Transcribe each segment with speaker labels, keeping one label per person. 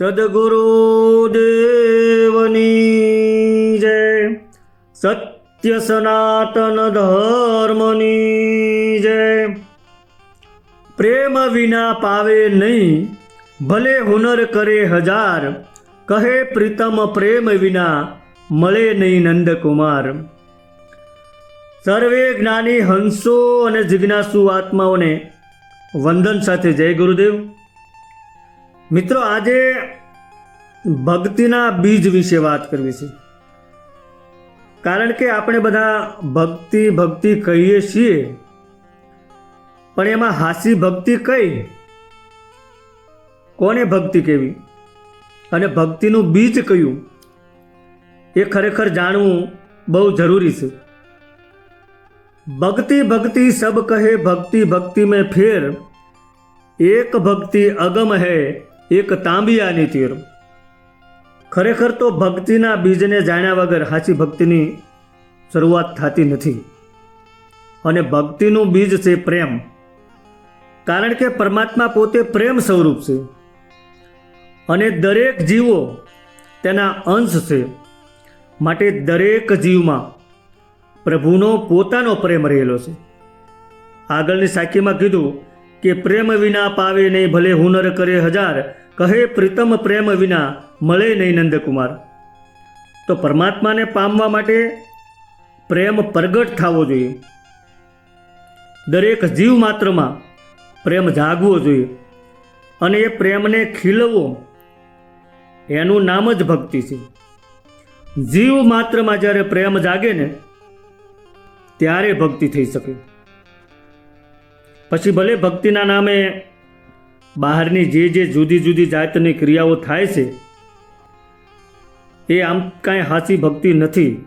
Speaker 1: સદગુરુ દેવની જય સત્ય સનાતન ધર્મની જય પ્રેમ વિના પાવે નહીં ભલે હુનર કરે હજાર કહે પ્રીતમ પ્રેમ વિના મળે નહીં નંદકુમાર સર્વે જ્ઞાની હંસો અને જિજ્ઞાસુ આત્માઓને વંદન સાથે જય ગુરુદેવ મિત્રો, આજે ભક્તિના બીજ વિશે વાત કરવી છે. કારણ કે આપણે બધા ભક્તિ ભક્તિ કહીએ છીએ, પણ એમાં હાસી ભક્તિ કઈ? કોને ભક્તિ કેવી? અને ભક્તિનું બીજ કયું? એ ખરેખર જાણવું બહુ જરૂરી છે. ભક્તિ ભક્તિ સબ કહે, ભક્તિ ભક્તિ મેં ફેર, એક ભક્તિ અગમ હૈ એક તાંબિયાની તીર. ખરેખર તો ભક્તિના બીજને જાણ્યા વગર સાચી ભક્તિની શરૂઆત થતી નથી. અને ભક્તિનું બીજ છે પ્રેમ. કારણ કે પરમાત્મા પોતે પ્રેમ સ્વરૂપ છે. અને દરેક જીવો તેના અંશ છે. માટે દરેક જીવમાં પ્રભુનો પોતાનો પ્રેમ રહેલો છે. આગળની સાખીમાં કીધું કે પ્રેમ વિના પાવે નહીં, ભલે હુનર કરે હજાર. કહે પ્રીતમ પ્રેમ વિના, મળે નહીં નંદકુમાર. તો પરમાત્માને પામવા માટે પ્રેમ પ્રગટ થવો જોઈએ. દરેક જીવ માત્રમાં પ્રેમ જાગવો જોઈએ અને એ પ્રેમને ખીલવો એનું નામ જ ભક્તિ છે. જીવ માત્રમાં જ્યારે પ્રેમ જાગે ને, ત્યારે ભક્તિ થઈ શકે. પછી ભલે ભક્તિના નામે બહારની જે જે જુદી જુદી જાતની ક્રિયાઓ થાય છે, એ આમ કાંઈ હાસી ભક્તિ નથી.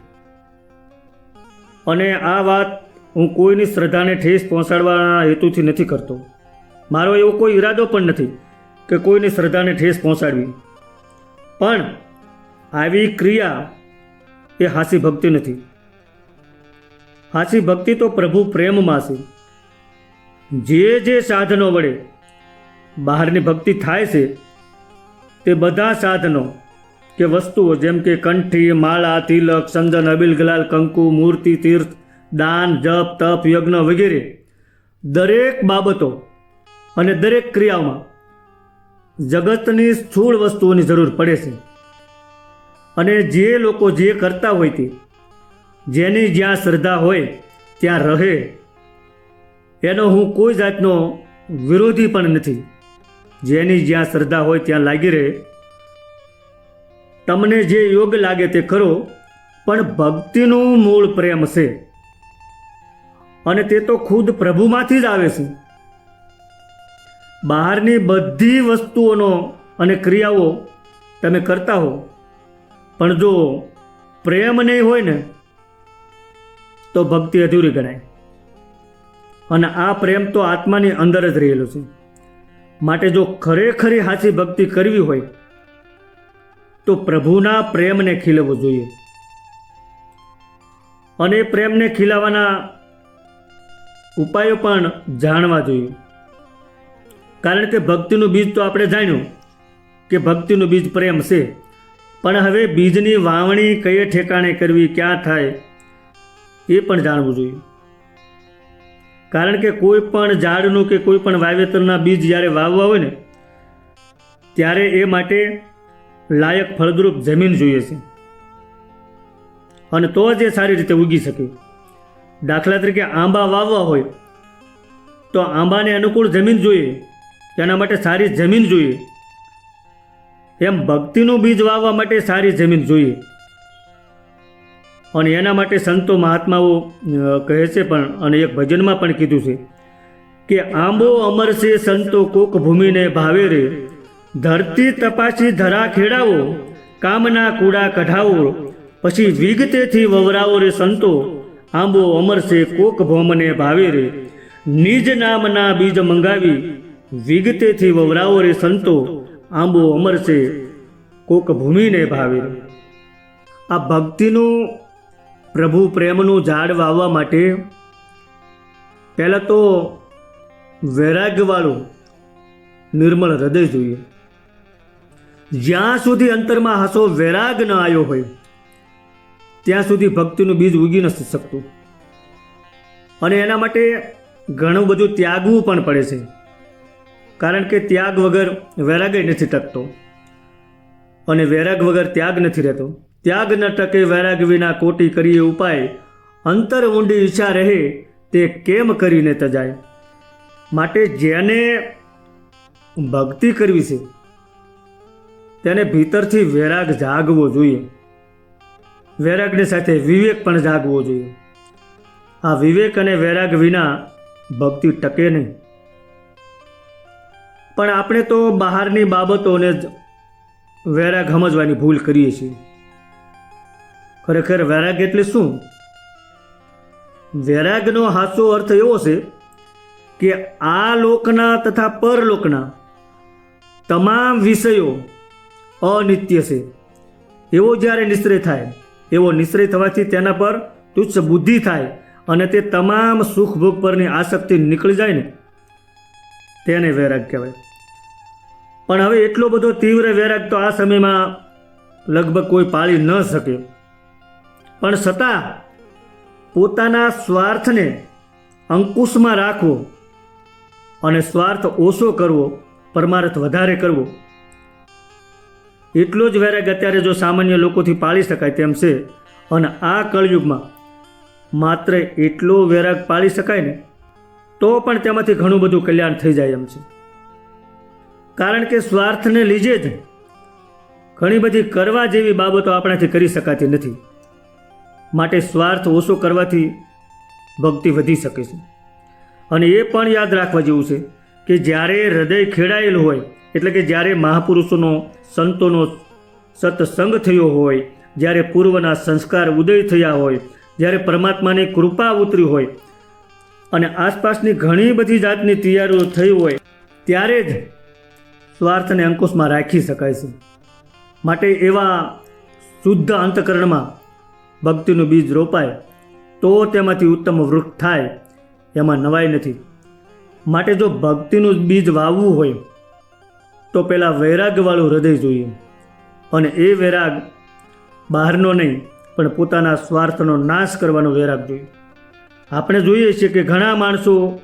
Speaker 1: અને આ વાત હું કોઈની શ્રદ્ધાને ઠેસ પહોંચાડવાના હેતુથી નથી કરતો. મારો એવો કોઈ ઈરાદો પણ નથી કે કોઈની શ્રદ્ધાને ઠેસ પહોંચાડવી. પણ આવી ક્રિયા એ હાસી ભક્તિ નથી. હાસી ભક્તિ તો પ્રભુ પ્રેમમાં છે. જે જે સાધનો વડે બહારની ભક્તિ થાય છે, તે બધા સાધનો કે વસ્તુઓ જેમ કે કંઠી, માળા, તિલક ચંદન અબિલ ગલાલ કંકુ, મૂર્તિ, તીર્થ, દાન, જપ, તપ, યજ્ઞ વગેરે, દરેક બાબતો અને દરેક ક્રિયાઓમાં જગતની સ્થૂળ વસ્તુઓની જરૂર પડે છે. અને જે લોકો જે કરતા હોય તે, જેની જ્યાં શ્રદ્ધા હોય, ત્યાં રહે એનો હું કોઈ જાતનો વિરોધી પણ નથી. જેની જ્યાં શ્રદ્ધા હોય ત્યાં લાગી રહે. તમને જે યોગ લાગે તે કરો, પણ ભક્તિનું મૂળ પ્રેમ છે. અને તે તો ખુદ પ્રભુમાંથી જ આવે છે. બહારની બધી વસ્તુઓનો અને ક્રિયાઓ તમે કરતા હો. પણ જો પ્રેમ નહીં હોય ને, તો ભક્તિ અધૂરી ગણાય. અને આ પ્રેમ તો આત્માની અંદર જ રહેલો છે. માટે જો ખરેખરી સાચી ભક્તિ કરવી હોય, તો પ્રભુના પ્રેમને ખીલવવો જોઈએ. અને એ પ્રેમને ખીલાવવાના ઉપાયો પણ જાણવા જોઈએ. કારણ કે ભક્તિનું બીજ તો આપણે જાણ્યું કે ભક્તિનું બીજ પ્રેમ છે. પણ હવે બીજની વાવણી કયે ઠેકાણે કરવી, ક્યાં થાય, એ પણ જાણવું જોઈએ. કારણ કે કોઈ પણ ઝાડનું કે કોઈ પણ વાવેતરના બીજ જ્યારે વાવવા હોય ને, ત્યારે એ માટે લાયક ફળદ્રુપ જમીન જોઈએ છે. અને તો જ એ સારી રીતે ઉગી શકે. દાખલા તરીકે આંબા વાવવા હોય, તો આંબાને અનુકૂળ જમીન જોઈએ, તેના માટે સારી જમીન જોઈએ. એમ ભક્તિનું બીજ વાવવા માટે સારી જમીન જોઈએ. અને એના માટે સંતો મહાત્માઓ કહે છે પણ, અને એક ભજનમાં પણ કીધું છે કે આંબો અમર છે સંતો કોક ભૂમિને ભાવે રે ધરતી તપાસી ધરા ખેડાવો, કામના કૂડા કઢાવો, પછી વિગતેથી વવરાવો રે સંતો, આંબો અમર છે કોક ભોમને ભાવે રે નિજ નામના બીજ મંગાવી, વિગતેથી વવરાવો રે સંતો, આંબો અમર છે કોક ભૂમિને ભાવે આ ભક્તિનું પ્રભુ પ્રેમનું ઝાડ વાવવા માટે પહેલાં તો વૈરાગ્યવાળું નિર્મળ હૃદય જોઈએ. જ્યાં સુધી અંતરમાં હસો વૈરાગ ન આવ્યો હોય, ત્યાં સુધી ભક્તિનું બીજ ઉગી નથી શકતું. અને એના માટે ઘણું બધું ત્યાગવું પણ પડે છે. કારણ કે ત્યાગ વગર વૈરાગ નથી ટકતો. અને વૈરાગ વગર ત્યાગ નથી રહેતો. ત્યાગ ન ટકે વૈરાગ વિના કોટી કરીએ ઉપાય. અંતર ઊંડી ઈચ્છા રહે તે કેમ કરીને તજાય? માટે જેને ભક્તિ કરવી છે, તેને ભીતરથી વૈરાગ જાગવો જોઈએ. વૈરાગની સાથે વિવેક પણ જાગવો જોઈએ. આ વિવેક અને વૈરાગ વિના ભક્તિ ટકે નહીં. પણ આપણે તો બહારની બાબતોને જ વૈરાગ સમજવાની ભૂલ કરીએ છીએ. ખરેખર વૈરાગ એટલે શું? વૈરાગનો હાસો અર્થ એવો છે કે આ લોકના તથા પરલોકના તમામ વિષયો અનિત્ય છે. એવો જ્યારે નિશ્ચય થાય, એવો નિશ્ચય થવાથી તેના પર તુચ્છ બુદ્ધિ થાય અને તે તમામ સુખ ભોગ પરની આસક્તિ નીકળી જાય ને, તેને વૈરાગ કહેવાય. પણ હવે એટલો બધો તીવ્ર વૈરાગ તો આ સમયમાં લગભગ કોઈ પાળી ન શકે. પણ છતાં પોતાના સ્વાર્થને અંકુશમાં રાખવો અને સ્વાર્થ ઓછો કરવો, પરમાર્થ વધારે કરવો. એટલો જ વેરાગ અત્યારે જો સામાન્ય લોકોથી પાળી શકાય તેમ છે, અને આ કળયુગમાં માત્ર એટલો વેરાગ પાળી શકાય ને, તો પણ તેમાંથી ઘણું બધું કલ્યાણ થઈ જાય એમ છે. કારણ કે સ્વાર્થને લીધે જ ઘણી બધી કરવા જેવી બાબતો આપણાથી કરી શકાતી નથી. માટે સ્વાર્થ ઓછો કરવાથી ભક્તિ વધી શકે છે. અને એ પણ યાદ રાખવા જેવું છે કે જ્યારે હૃદય ખેડાયેલું હોય, એટલે કે જ્યારે મહાપુરુષોનો સંતોનો સત્સંગ થયો હોય, જ્યારે પૂર્વના સંસ્કાર ઉદય થયા હોય, જ્યારે પરમાત્માની કૃપા ઉતરી હોય, અને આસપાસની ઘણી બધી જાતની તૈયારીઓ થઈ હોય, ત્યારે જ સ્વાર્થને અંકુશમાં રાખી શકાય છે. માટે એવા શુદ્ધ અંતકરણમાં ભક્તિનું બીજ રોપાય, તો તેમાંથી ઉત્તમ વૃક્ષ થાય, એમાં નવાઈ નથી. માટે જો ભક્તિનું બીજ વાવવું હોય, તો પહેલાં વૈરાગ્યવાળું હૃદય જોઈએ. અને એ વૈરાગ બહારનો નહીં, પણ પોતાના સ્વાર્થનો નાશ કરવાનો વૈરાગ જોઈએ. આપણે જોઈએ છીએ કે ઘણા માણસો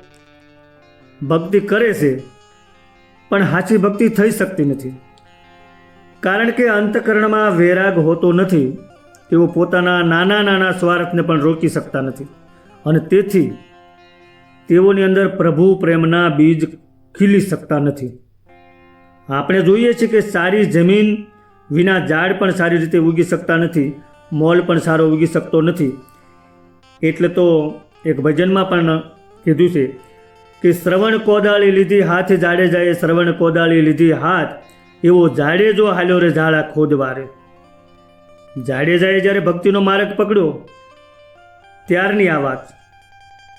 Speaker 1: ભક્તિ કરે છે, પણ સાચી ભક્તિ થઈ શકતી નથી. કારણ કે અંતકરણમાં વૈરાગ હોતો નથી. તેઓ પોતાના નાના નાના સ્વાર્થને પણ રોકી શકતા નથી. અને તેથી તેઓની અંદર પ્રભુ પ્રેમના બીજ ખીલી શકતા નથી. આપણે જોઈએ છીએ કે સારી જમીન વિના ઝાડ પણ સારી રીતે ઉગી શકતા નથી, મોલ પણ સારો ઉગી શકતો નથી. એટલે તો એક ભજનમાં પણ કીધું છે કે શ્રવણ કોદાળી લીધી હાથ જાડે જાય, શ્રવણ કોદાળી લીધી હાથ, એવો જાડે જો હાલ્યો રે ઝાડા ખોદવારે. જાડેજાએ જ્યારે ભક્તિનો માર્ગ પકડ્યો, ત્યારની આ વાત.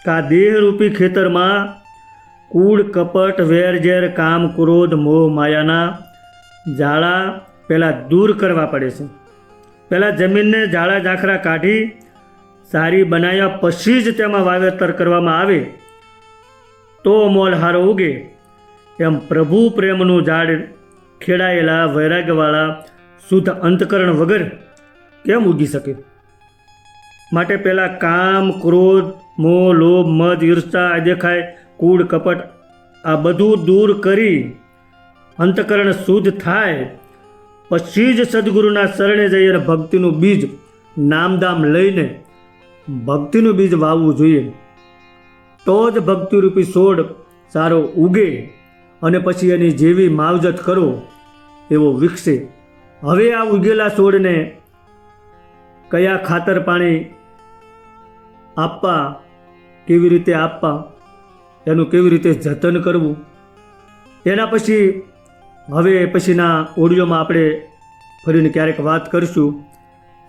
Speaker 1: કા દેહરૂપી ખેતરમાં કૂડ કપટ, વેર, ઝેર, કામ, ક્રોધ, મોહ, માયાના જાળા પહેલાં દૂર કરવા પડે છે. પહેલાં જમીનને જાળા ઝાંખરા કાઢી સારી બનાવ્યા પછી જ તેમાં વાવેતર કરવામાં આવે. તો મોલ હારો ઉગે. એમ પ્રભુ પ્રેમનું ઝાડ ખેડાયેલા વૈરાગ્યવાળા શુદ્ધ અંતકરણ વગર કેમ ઉગી શકે? માટે પહેલાં કામ, ક્રોધ, મોહ, લોભ, મદ ઈર્ષા દેખાય કૂડ કપટ, આ બધું દૂર કરી અંતકરણ શુદ્ધ થાય. પછી જ સદગુરુના શરણે જઈ અને ભક્તિનું બીજ નામદામ લઈને ભક્તિનું બીજ વાવવું જોઈએ. તો જ ભક્તિરૂપી છોડ સારો ઉગે અને પછી એની જેવી માવજત કરો એવો વિકસે. હવે આ ઉગેલા છોડને કયા ખાતર પાણી આપવા, કેવી રીતે આપવા, એનું કેવી રીતે જતન કરવું, એના પછી હવે પછીના ઓડિયોમાં આપણે ફરીને ક્યારેક વાત કરીશું.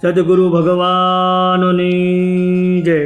Speaker 1: સદગુરુ ભગવાનની જય.